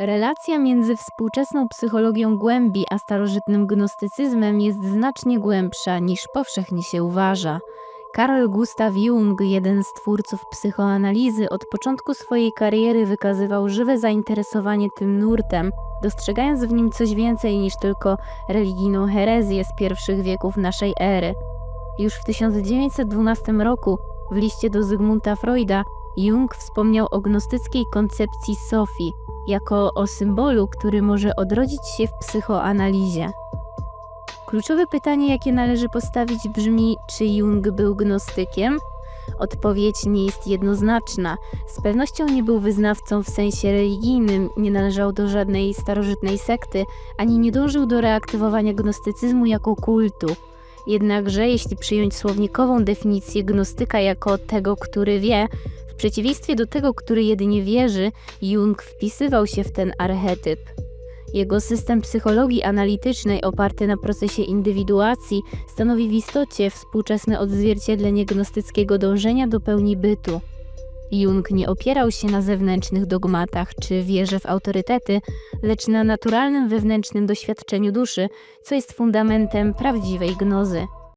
Relacja między współczesną psychologią głębi a starożytnym gnostycyzmem jest znacznie głębsza niż powszechnie się uważa. Carl Gustav Jung, jeden z twórców psychoanalizy, od początku swojej kariery wykazywał żywe zainteresowanie tym nurtem, dostrzegając w nim coś więcej niż tylko religijną herezję z pierwszych wieków naszej ery. Już w 1912 roku w liście do Zygmunta Freuda Jung wspomniał o gnostyckiej koncepcji Sofii jako o symbolu, który może odrodzić się w psychoanalizie. Kluczowe pytanie, jakie należy postawić, brzmi: czy Jung był gnostykiem? Odpowiedź nie jest jednoznaczna. Z pewnością nie był wyznawcą w sensie religijnym, nie należał do żadnej starożytnej sekty, ani nie dążył do reaktywowania gnostycyzmu jako kultu. Jednakże, jeśli przyjąć słownikową definicję gnostyka jako tego, który wie, w przeciwieństwie do tego, który jedynie wierzy, Jung wpisywał się w ten archetyp. Jego system psychologii analitycznej oparty na procesie indywiduacji stanowi w istocie współczesne odzwierciedlenie gnostyckiego dążenia do pełni bytu. Jung nie opierał się na zewnętrznych dogmatach czy wierze w autorytety, lecz na naturalnym wewnętrznym doświadczeniu duszy, co jest fundamentem prawdziwej gnozy.